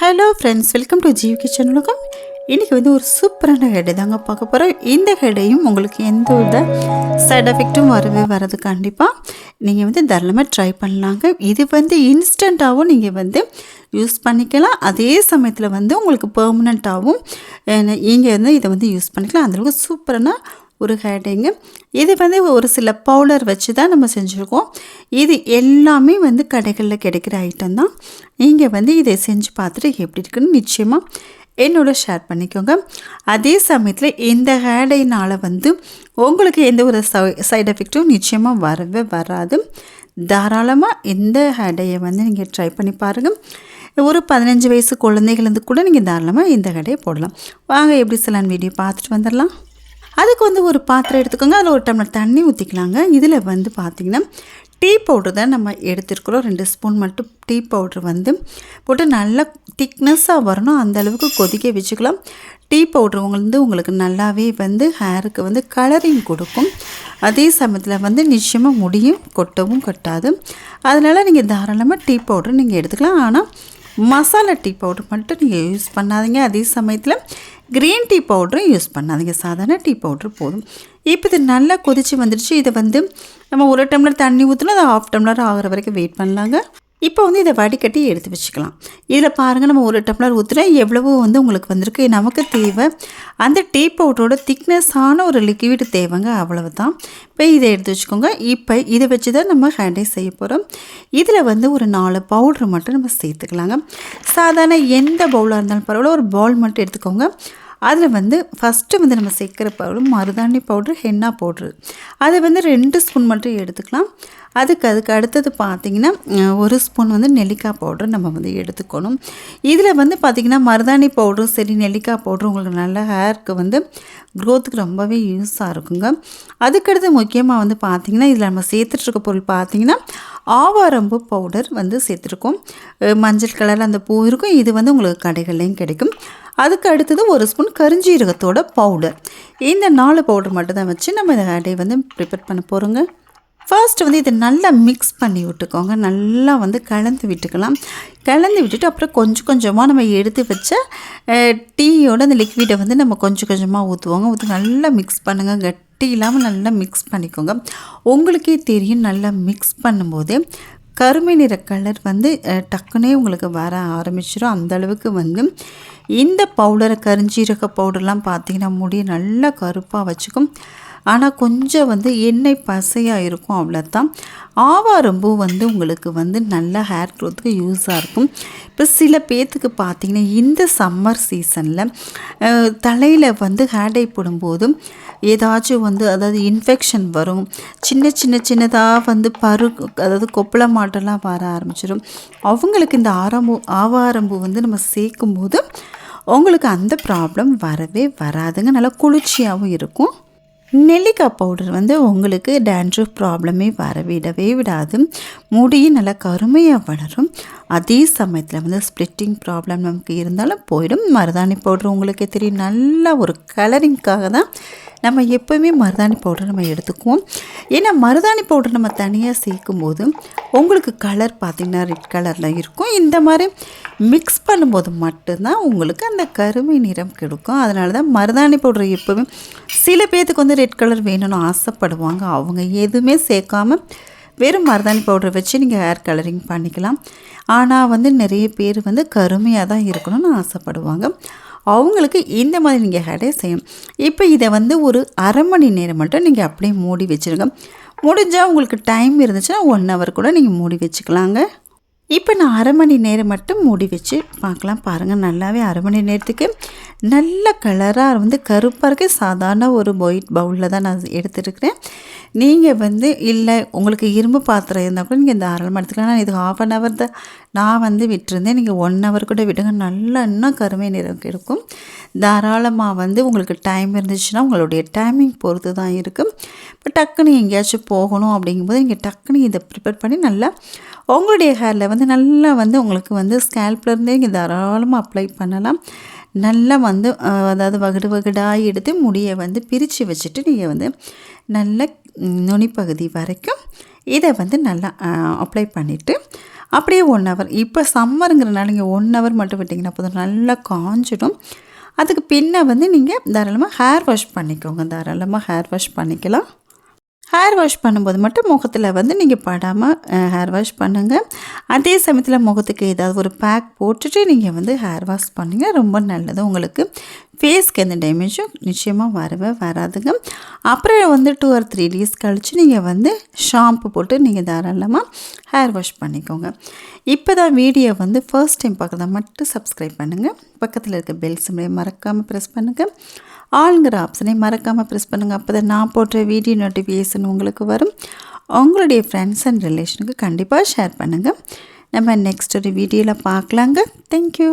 Hello friends welcome to Jeev kitchen உலகம் இன்றைக்கி வந்து ஒரு சூப்பரான ஹெடை தாங்க பார்க்க போகிறோம் இந்த ஹெடையும் உங்களுக்கு எந்த வித சைட் எஃபெக்ட்டும் வரவே வராது கண்டிப்பாக நீங்கள் வந்து தாராளமாக ட்ரை பண்ணலாங்க. இது வந்து இன்ஸ்டண்ட்டாகவும் நீங்கள் வந்து யூஸ் பண்ணிக்கலாம். அதே சமயத்தில் வந்து உங்களுக்கு பெர்மனண்ட்டாகவும் நீங்கள் வந்து இதை வந்து யூஸ் பண்ணிக்கலாம். அந்தளவுக்கு சூப்பரான ஒரு ஹேடைங்க. இது வந்து ஒரு சில பவுடர் வச்சு தான் நம்ம செஞ்சுருக்கோம். இது எல்லாமே வந்து கடைகளில் கிடைக்கிற ஐட்டம் தான். நீங்கள் வந்து இதை செஞ்சு பார்த்துட்டு எப்படி இருக்குன்னு நிச்சயமாக என்னோட ஷேர் பண்ணிக்கோங்க. அதே சமயத்தில் இந்த ஹேடைனால் வந்து உங்களுக்கு எந்த ஒரு சைட் எஃபெக்ட்டும் நிச்சயமாக வரவே வராது. தாராளமாக இந்த ஹேடையை வந்து நீங்கள் ட்ரை பண்ணி பாருங்கள் ஒரு பதினஞ்சு வயசு குழந்தைகள் கூட நீங்கள் தாராளமாக இந்த கடையை போடலாம். வாங்க எப்படி சொல்லலான்னு வீடியோ பார்த்துட்டு வந்துடலாம். அதுக்கு வந்து ஒரு பாத்திரம் எடுத்துக்கோங்க. அதில் ஒரு டம்ளர் தண்ணி ஊற்றிக்கலாங்க இதில் வந்து பார்த்திங்கன்னா டீ பவுடர் தான் நம்ம எடுத்துருக்குறோம். ரெண்டு ஸ்பூன் மட்டும் டீ பவுட்ரு வந்து போட்டு நல்லா திக்னஸ்ஸாக வரணும். அந்தளவுக்கு கொதிக்க வச்சுக்கலாம். டீ பவுட்ரு வந்து உங்களுக்கு நல்லாவே வந்து ஹேருக்கு வந்து கலரிங் கொடுக்கும். அதே சமயத்தில் வந்து நிச்சயமாக முடியும். கொட்டவும் கொட்டாது. அதனால் நீங்கள் தாராளமாக டீ பவுட்ரு நீங்கள் எடுத்துக்கலாம். ஆனால் மசாலா டீ பவுட்ரு மட்டும் நீங்கள் யூஸ் பண்ணாதீங்க. அதே சமயத்தில் க்ரீன் டீ பவுட்ரும் யூஸ் பண்ணாதீங்க. சாதாரண டீ பவுட்ரு போதும். இப்போ இது நல்லா கொதித்து வந்துடுச்சு இதை வந்து நம்ம ஒரு டம்ளர் தண்ணி ஊற்றினா அது ஆஃப் டம்ளர் ஆகிற வரைக்கும் வெயிட் பண்ணலாங்க. இப்போ வந்து இதை வடிகட்டி எடுத்து வச்சுக்கலாம். இதில் பாருங்கள் நம்ம ஒரு டம்ளர் ஊற்றுனா எவ்வளவோ வந்து உங்களுக்கு வந்திருக்கு. நமக்கு தேவை அந்த டீ பவுடரோட திக்னஸான ஒரு லிக்விட் தேவைங்க அவ்வளவு தான் இப்போ இதை எடுத்து வச்சுக்கோங்க. இப்போ இதை வச்சு தான் நம்ம ஹேண்டை செய்ய போகிறோம் இதில் வந்து ஒரு நாலு பவுட்ரு மட்டும் நம்ம சேர்த்துக்கலாங்க. சாதாரண எந்த பவுலாக இருந்தாலும் பரவாயில்ல ஒரு பவுல் மட்டும் எடுத்துக்கோங்க. அதில் வந்து ஃபஸ்ட்டு வந்து நம்ம சேர்க்குற பவுடர் மருதாணி பவுட்ரு ஹென்னா பவுட்ரு. அதை வந்து ரெண்டு ஸ்பூன் மட்டும் எடுத்துக்கலாம். அதுக்கு அதுக்கு அடுத்தது பார்த்திங்கன்னா ஒரு ஸ்பூன் வந்து நெல்லிக்காய் பவுட்ரு நம்ம வந்து எடுத்துக்கணும். இதில் வந்து பார்த்திங்கன்னா மருதாணி பவுடரும் சரி நெல்லிக்காய் பவுட்ரு உங்களுக்கு நல்ல ஹேருக்கு வந்து க்ரோத்துக்கு ரொம்பவே யூஸாக இருக்குங்க. அதுக்கடுத்து முக்கியமாக வந்து பார்த்திங்கன்னா இதில் நம்ம சேர்த்துட்ருக்க பொருள் பார்த்திங்கன்னா ஆவாரம்பு பவுடர் வந்து சேர்த்துருக்கோம். மஞ்சள் கலரில் அந்த பூ இருக்கும். இது வந்து உங்களுக்கு கடைகள்லேயும் கிடைக்கும். அதுக்கு அடுத்தது ஒரு ஸ்பூன் கருஞ்சீரகத்தோட பவுடர் இந்த நாலு பவுடர் மட்டும்தான் வச்சு நம்ம இந்த அடையை வந்து ப்ரிப்பேர் பண்ண போகிறோங்க ஃபர்ஸ்ட் வந்து இதை நல்லா மிக்ஸ் பண்ணி விட்டுக்கோங்க. நல்லா வந்து கலந்து விட்டுக்கலாம். கலந்து விட்டுட்டு அப்புறம் கொஞ்சம் கொஞ்சமாக நம்ம எடுத்து வச்ச டீயோட அந்த லிக்விடை வந்து நம்ம கொஞ்சம் கொஞ்சமாக ஊற்றுவோங்க ஊற்றி நல்லா மிக்ஸ் பண்ணுங்கள் கட்டி இல்லாமல் நல்லா மிக்ஸ் பண்ணிக்கோங்க. உங்களுக்கே தெரியும் நல்லா மிக்ஸ் பண்ணும்போது கருமை நிற கலர் வந்து டக்குனே உங்களுக்கு வர ஆரம்பிச்சிடும் அந்தளவுக்கு வந்து இந்த பவுடரை கரிஞ்சீரக பவுடர்லாம் பார்த்திங்கன்னா முடியை நல்லா கருப்பாக வச்சுக்கும். ஆனால் கொஞ்சம் வந்து எண்ணெய் பசையாக இருக்கும் அவ்வளோதான் ஆவாரம்பூ வந்து உங்களுக்கு வந்து நல்ல ஹேர் க்ரோத்துக்கு யூஸாக இருக்கும். இப்போ சில பேர்த்துக்கு பார்த்திங்கன்னா இந்த சம்மர் சீசனில் தலையில் வந்து ஹேடை போடும்போது ஏதாச்சும் வந்து அதாவது இன்ஃபெக்ஷன் வரும். சின்ன சின்ன சின்னதாக வந்து பரு அதாவது கொப்பள மாட்டெல்லாம் வர ஆரம்பிச்சிடும் அவங்களுக்கு இந்த ஆரம்பு ஆவாரம்பூ வந்து நம்ம சேர்க்கும்போது உங்களுக்கு அந்த ப்ராப்ளம் வரவே வராதுங்க. நல்லா குளிர்ச்சியாகவும் இருக்கும். நெல்லிக்காய் பவுடர் வந்து உங்களுக்கு டேண்ட்ரஃப் ப்ராப்ளமே வரவிடவே விடாது. முடியும் நல்லா கருமையாக வளரும். அதே சமயத்தில் வந்து ஸ்ப்ளிட்டிங் ப்ராப்ளம் நமக்கு இருந்தாலும் போயிடும். மருதாணி பவுடர் உங்களுக்கே தெரியும். நல்ல ஒரு கலரிங்க்காக தான் நம்ம எப்போவுமே மருதாணி பவுடர் நம்ம எடுத்துக்குவோம். ஏன்னா மருதாணி பவுடர் நம்ம தனியாக சேர்க்கும் போது உங்களுக்கு கலர் பார்த்திங்கன்னா ரெட் கலரில் இருக்கும். இந்த மாதிரி மிக்ஸ் பண்ணும்போது மட்டும்தான் உங்களுக்கு அந்த கருமை நிறம் கிடைக்கும். அதனால தான் மருதாணி பவுடர் எப்போவுமே சில பேர்த்துக்கு வந்து ரெட் கலர் வேணும்னு ஆசைப்படுவாங்க. அவங்க எதுவுமே சேர்க்காமல் வெறும் மருதாணி பவுடர் வச்சு நீங்கள் ஹேர் கலரிங் பண்ணிக்கலாம். ஆனால் வந்து நிறைய பேர் வந்து கருமையாக தான் இருக்கணும்னு ஆசைப்படுவாங்க. அவங்களுக்கு இந்த மாதிரி நீங்கள் ஹேடே செய்யணும். இப்போ இதை வந்து ஒரு அரை மணி நேரம் மட்டும் நீங்கள் அப்படியே மூடி வச்சுருங்க. முடிஞ்சால் உங்களுக்கு டைம் இருந்துச்சுன்னா ஒன் ஹவர் கூட நீங்கள் மூடி வச்சுக்கலாங்க. இப்போ நான் அரை மணி நேரம் மட்டும் மூடி வச்சு பார்க்கலாம். பாருங்கள் நல்லாவே அரை மணி நேரத்துக்கு நல்ல கலராக வந்து கருப்பாக இருக்க. சாதாரண ஒரு ஒயிட் பவுலில் தான் நான் எடுத்துருக்கிறேன். நீங்கள் வந்து இல்லை உங்களுக்கு இரும்பு பாத்திரம் இருந்தால் கூட நீங்கள் தாராளமாக எடுத்துக்கலாம். நான் இது ஹாஃப் அன் ஹவர் தான். நான் வந்து விட்டுருந்தேன். நீங்கள் ஒன் ஹவர் கூட விடுங்க. நல்லா இன்னும் கருமை நிறம் இருக்கும். தாராளமாக வந்து உங்களுக்கு டைம் இருந்துச்சுன்னா உங்களுடைய டைமிங் பொறுத்து தான் இருக்கும். இப்போ டக்குன்னு எங்கேயாச்சும் போகணும் அப்படிங்கும்போது நீங்கள் டக்குன்னு இதை ப்ரிப்பேர் பண்ணி நல்லா உங்களுடைய ஹேரில் வந்து நல்லா வந்து உங்களுக்கு வந்து ஸ்கேல்ப்லேருந்தே இங்கே தாராளமாக அப்ளை பண்ணலாம். நல்லா வந்து அதாவது வகுடு வகுடாக எடுத்து முடியை வந்து பிரித்து வச்சுட்டு நீங்கள் வந்து நல்லா நுனிப்பகுதி வரைக்கும் இதை வந்து நல்லா அப்ளை பண்ணிவிட்டு அப்படியே ஒன் ஹவர் இப்போ சம்மருங்கிறனால நீங்கள் ஒன் ஹவர் மட்டும் விட்டிங்கன்னா போதும். நல்லா காஞ்சிடும். அதுக்கு பின்ன வந்து நீங்கள் தாராளமாக ஹேர் வாஷ் பண்ணிக்கோங்க. தாராளமாக ஹேர் வாஷ் பண்ணிக்கலாம். ஹேர் வாஷ் பண்ணும்போது மட்டும் முகத்தில் வந்து நீங்கள் படாமல் ஹேர் வாஷ் பண்ணுங்கள் அதே சமயத்தில் முகத்துக்கு ஏதாவது ஒரு பேக் போட்டுட்டு நீங்கள் வந்து ஹேர் வாஷ் பண்ணுங்கள் ரொம்ப நல்லது. உங்களுக்கு ஃபேஸ்க்கு எந்த டேமேஜும் நிச்சயமாக வரவே வராதுங்க. அப்புறம் வந்து டூ ஆர் த்ரீ டேஸ் கழித்து நீங்கள் வந்து ஷாம்பு போட்டு நீங்கள் தாராளமாக ஹேர் வாஷ் பண்ணிக்கோங்க. இப்போ தான் வீடியோ வந்து ஃபர்ஸ்ட் டைம் பார்க்குறதா மட்டும் சப்ஸ்கிரைப் பண்ணுங்கள் பக்கத்தில் இருக்க பெல் சிம்லையை மறக்காமல் ப்ரெஸ் பண்ணுங்கள் ஆளுங்கிற ஆப்ஷனை மறக்காமல் ப்ரெஸ் பண்ணுங்கள் அப்போ தான் நான் போடுற வீடியோ நோட்டிஃபிகேஷன் உங்களுக்கு வரும். உங்களுடைய ஃப்ரெண்ட்ஸ் அண்ட் ரிலேஷனுக்கு கண்டிப்பாக ஷேர் பண்ணுங்கள் நம்ம நெக்ஸ்ட் ஒரு வீடியோவில் பார்க்கலாங்க. தேங்க்யூ